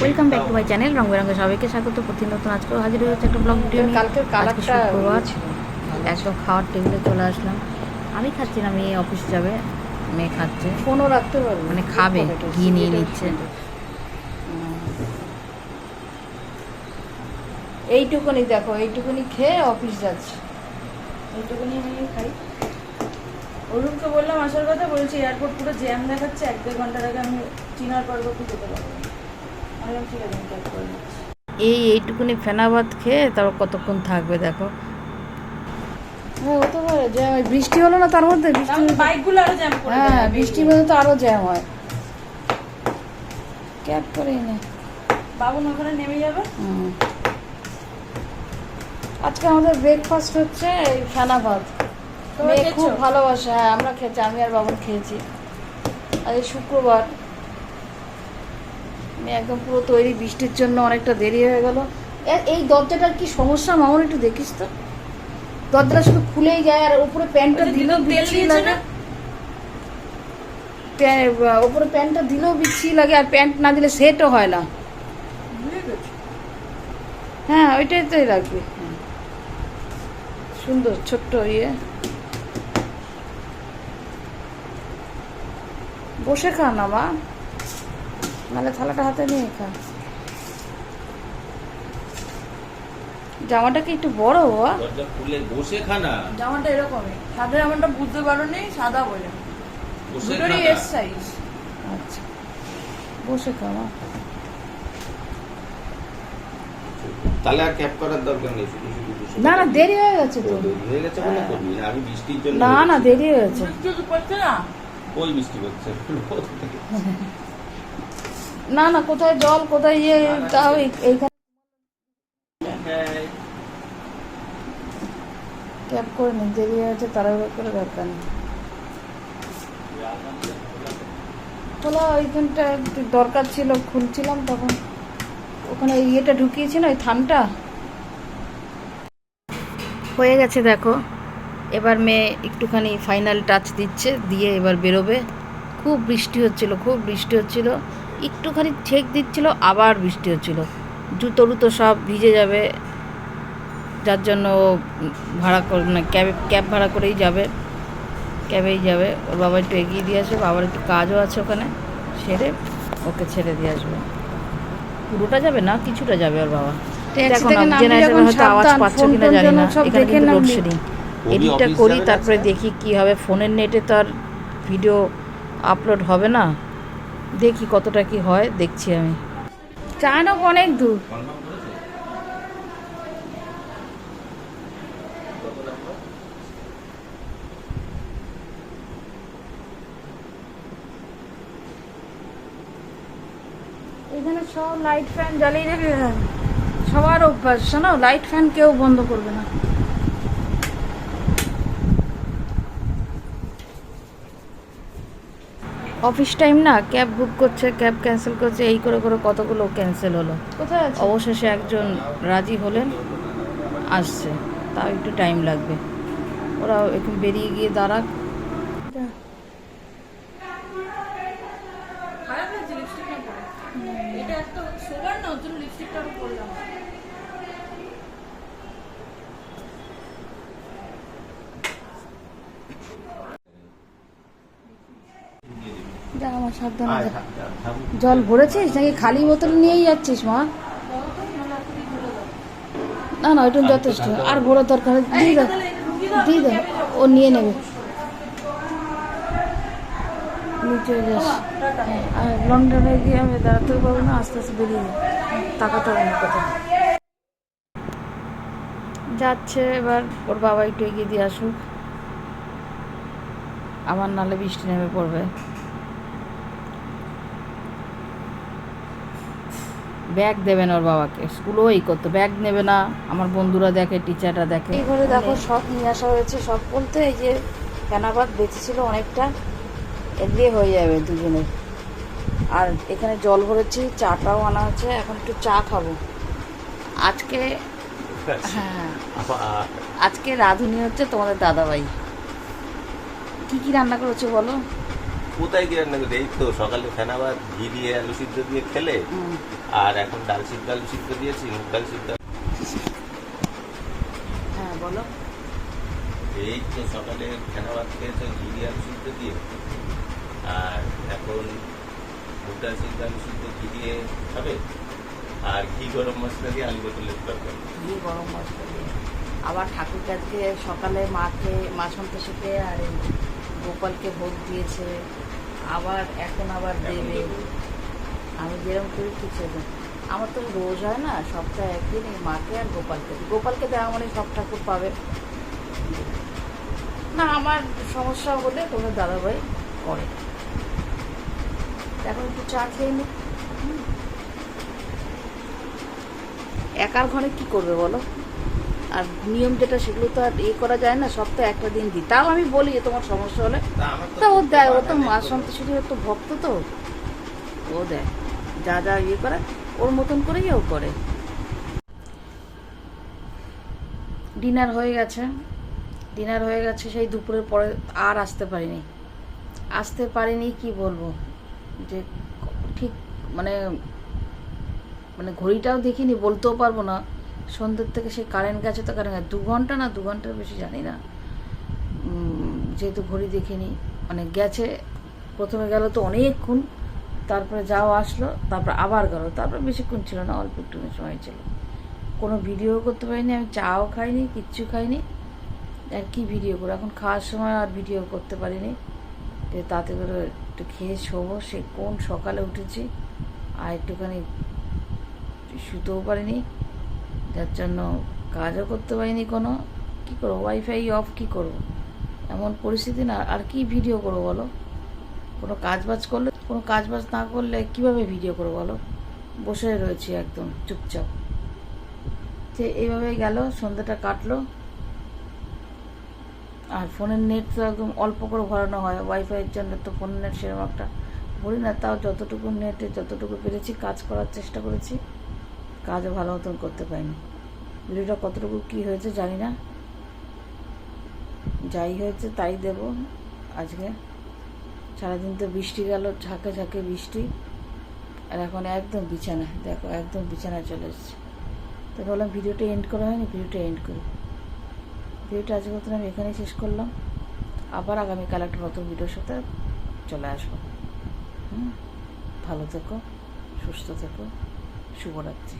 Welcome back to my channel রঙ বেরঙে সবাইকে স্বাগত। প্রতি নতুন আজকেও হাজির হয়ে যাচ্ছে একটা ব্লগ ভিডিও নিয়ে। কালকের আজকে কালারটা শুক্রবার। একদম খাওয়ার টেবিলে চলে আসলাম। আমি খাচ্ছি না মেয়ে অফিস যাবে মেয়ে খাচ্ছে। ফোনও রাখতে পারব। মানে খাবে ঘি নিয়ে নিচ্ছে। এইটুকুনি দেখো এইটুকুনি খেয়ে অফিস যাচ্ছে। এইটুকুনি আমি খাই। অরুণকে বললাম আসার কথা বলছি এয়ারপোর্ট পুরো জ্যাম দেখাচ্ছে এক দেড় ঘণ্টার আগে আমি চিনার পর্বতে যেতে পারব এই এইটুকুনি ফেনা ভাত খেয়ে তারপর কতক্ষণ থাকবে দেখো? হ্যাঁ হতে পারে জ্যাম বৃষ্টি হলো না তার মধ্যে বৃষ্টি বাইকগুলো আরও জ্যাম করে হ্যাঁ বৃষ্টির মধ্যে তো আরও জ্যাম হয়। ক্যাব করেই নে। বাবু ওখানে নেমে যাবে? আজকে আমাদের ব্রেকফাস্ট হচ্ছে এই ফেনা ভাত? খুব ভালোবাসে হ্যাঁ আমরা খেয়েছি আমি আর বাবন খেয়েছি। আজ শুক্রবার। আমি একদম পুরো তৈরি বৃষ্টির জন্য অনেকটা দেরি হয়ে গেল। এই দরজাটার কি সমস্যা মামন একটু দেখিস তো। দরজাটা শুধু খুলেই যায় আর উপরে প্যান্টটা দিলেও তেল লাগে। উপরে প্যান্টটা দিলেও বিচ্ছিরি লাগে আর প্যান্ট না দিলে সেটও হয় না। হ্যাঁ ওইটাই তো রাখবি সুন্দর ছোট্ট ইয়ে। বসে খা না মা। নাহলে থালাটা হাতে নিয়ে খা। জামাটা কি একটু বড় বাবা? দরজা খুলে বসে খানা জামাটা এরকমই। সাদা জামাটা বুঝতে পারোনি সাদা বলে। বসে দুটোরই এস সাইজ। আচ্ছা বসে খা মা। তাহলে আর ক্যাপ করার দরকার নেই শুধু শুধু না না দেরি হয়ে গেছে তো। দেরি হয়ে গেছে বলে করবি না আমি বৃষ্টির জন্য না না দেরি হয়ে গেছে। বৃষ্টি তো পড়ছে না? ওই বৃষ্টি হচ্ছে না না, কোথায় জল, কোথায় ইয়ে তাও এইখানে ক্যাব করে নি, দেরি গেছে তাড়াহুড়ো করে দরকার নেই। খোলা, ওইখানটা একটু দরকার ছিল, খুলছিলাম তখন। ওখানে ইয়েটা ঢুকিয়েছি না, ওই থানটা হয়ে গেছে, দেখো। এবার মেয়ে একটুখানি ফাইনাল টাচ দিচ্ছে, দিয়ে এবার বেরোবে। খুব বৃষ্টি হচ্ছিল, খুব বৃষ্টি হচ্ছিল। একটুখানি ছেক দিচ্ছিল আবার বৃষ্টি হচ্ছিল। জুতো টুতো সব ভিজে যাবে যার জন্য ও ভাড়া করে না ক্যাবে ক্যাব ভাড়া করেই যাবে ক্যাবেই যাবে। ওর বাবা একটু এগিয়ে দিয়ে আসবে বাবার একটু কাজও আছে ওখানে সেরে ওকে ছেড়ে দিয়ে আসবে। পুরোটা যাবে না কিছুটা যাবে ওর বাবা। জেনারেটর হয়তো আওয়াজ সাবধান, পাচ্ছ কিনা জানি না সব এখানে কিন্তু লোডশেডিং এডিটটা করি তারপরে দেখি কি হবে ফোনের নেটে তো আর ভিডিও আপলোড হবে না। দেখি কতটা কি হয়, দেখছি আমি। চায়নক অনেক দূর। এখানে সব লাইট ফ্যান জ্বালিয়ে রেখে সবার অভ্যাস, শোনো লাইট ফ্যান কেউ বন্ধ করবে না। অফিস টাইম না ক্যাব বুক করছে ক্যাব ক্যান্সেল করছে এই করে করে কতগুলো ক্যান্সেল হলো। কোথায় অবশেষে একজন রাজি হলেন আসছে। তাও একটু টাইম লাগবে। ওরা একটু বেরিয়ে গিয়ে দাঁড়াক। খারাপ লাগছে লিপস্টিক এটা এত সোবার না ওর জন্য লিপস্টিকটা আরও যা আমার সাবধানে জল ভরেছিস? নাকি খালি বোতল নিয়েই যাচ্ছিস মা? না না ওইটুকু যথেষ্ট। আর বড় দরকার দিয়ে দাও দিয়ে দাও ও নিয়ে নেবে। নিচে যাস। আর লন্ডনে গিয়ে আমি দাঁড়াতে পারব না আস্তে আস্তে বেরিয়ে যাব। তাকাতে হবে না কোথাও। যাচ্ছে এবার ওর বাবা একটু এগিয়ে দিয়ে আসুক। আবার নালে বৃষ্টি নেমে পড়বে। ব্যাগ দেবেন ওর বাবাকে। স্কুলও এই করতো, ব্যাগ নেবে না। আমার বন্ধুরা দেখে, টিচাররা দেখে। এই ঘরে দেখো, সব নিয়ে আসা হয়েছে, সব বলতে এই যে কেনাবাদ বেঁচেছিল অনেকটা এর দিয়ে হয়ে যাবে দুজনের আর এখানে জল ভরেছি, চাটাও আনা হচ্ছে, এখন একটু চা খাব। আজকে হ্যাঁ। আজকে রাঁধুনি হচ্ছে তোমাদের দাদাভাই। কি কি রান্না করেছ বলো? কোথায় গিয়ে রান্না করতে এই তো সকালে ফেনাবাদ ঘি দিয়ে আলু সিদ্ধ দিয়ে খেলে আর এখন ডাল সিদ্ধ আলু সিদ্ধ দিয়েছি মুগ ডাল সিদ্ধ। হ্যাঁ বলো। এই তো সকালে ফেনাবাদ খেয়েছো ঘি দিয়ে আলু সিদ্ধ দিয়ে আর এখন মুগ ডাল সিদ্ধ আলু সিদ্ধ ঘি দিয়ে খাবে আর ঘি গরম মশলা দিয়ে আলু পটলের তরকারি। ঘি গরম মশলা দিয়ে। আবার ঠাকুর আজকে সকালে মাকে মা সন্তোষীকে আর গোপালকে ভোগ দিয়েছে। আবার এখন আবার দেবে। আমি যেরকম করি কিছু না। আমার তো রোজ হয় না সপ্তাহে একদিন এই মাকে আর গোপালকে। গোপালকে দেওয়া মানে সব ঠাকুর পাবে। না আমার সমস্যা হলে কোনো দাদাভাই করে। এখন একটু চা খেয়ে নি। একার ঘরে কি করবে বলো? আর নিয়ম যেটা সেগুলো তো আর ইয়ে করা যায় না সপ্তাহে একটা দিন দিই। তাও আমি বলি যে তোমার সমস্যা হলে। তা ও দেয় ও তো মা কোনো। সন্তোষীর তো ভক্ত তো। ও দেয়। যা যা ইয়ে করে ওর মতন করেই ও করে। ডিনার হয়ে গেছে। ডিনার হয়ে গেছে সেই দুপুরের পরে আর আসতে পারিনি। আসতে পারিনি কি বলব? যে ঠিক মানে মানে ঘড়িটাও দেখিনি বলতেও পারব না। সন্ধ্যের থেকে সেই কারেন্ট গেছে তো কারেন্ট দু ঘণ্টা না দু ঘণ্টার বেশি জানি না। যেহেতু ঘড়ি দেখিনি মানে গেছে, প্রথমে গেল তো অনেকক্ষণ, তারপরে যাও আসলো, তারপর আবার গেল, তারপর বেশিক্ষণ ছিল না, অল্প একটু সময় ছিল। কোনো ভিডিও করতে পারিনি, আমি চাও খাইনি, কিচ্ছু খাইনি। আর কি ভিডিও করব? এখন খাওয়ার সময় আর ভিডিও করতে পারিনি। যে তাতে করে একটু খেয়ে শোবো, সে কোন সকালে উঠেছি, আর একটুখানি শুতেও পারিনি। যার জন্য কাজও করতে পারিনি কোনো। কী করব? ওয়াইফাই অফ কী করব? এমন পরিস্থিতি না। আর কি ভিডিও করব বলো? কোনো কাজ বাজ করলে, কোনো কাজ বাজ না করলে কীভাবে ভিডিও করব বলো? বসে রয়েছি একদম চুপচাপ। যে এইভাবে গেল, সন্ধ্যাটা কাটলো। আর ফোনের নেট তো একদম অল্প করে ভরানো হয়। ওয়াইফাইয়ের জন্য তো ফোনের নেট সেরকম একটা ভরি না। তাও যতটুকু নেটে যতটুকু পেরেছি, কাজ করার চেষ্টা করেছি। কাজও ভালো মতন করতে পারিনি। ভিডিওটা কতটুকু কি হয়েছে জানি না। যাই হয়েছে তাই দেব আজকে। সারাদিন তো বৃষ্টি গেল, ঝাঁকে ঝাঁকে বৃষ্টি। আর এখন একদম বিছানা, দেখো একদম বিছানায় চলে এসেছে। তো বললাম ভিডিওটা এন্ড করা হয়নি, ভিডিওটা এন্ড করি। ভিডিওটা আজকে মতন আমি এখানেই শেষ করলাম। আবার আগামীকাল একটা নতুন ভিডিওর সাথে চলে আসব। হুম? ভালো থেকো, সুস্থ থেকো। শুভরাত্রি।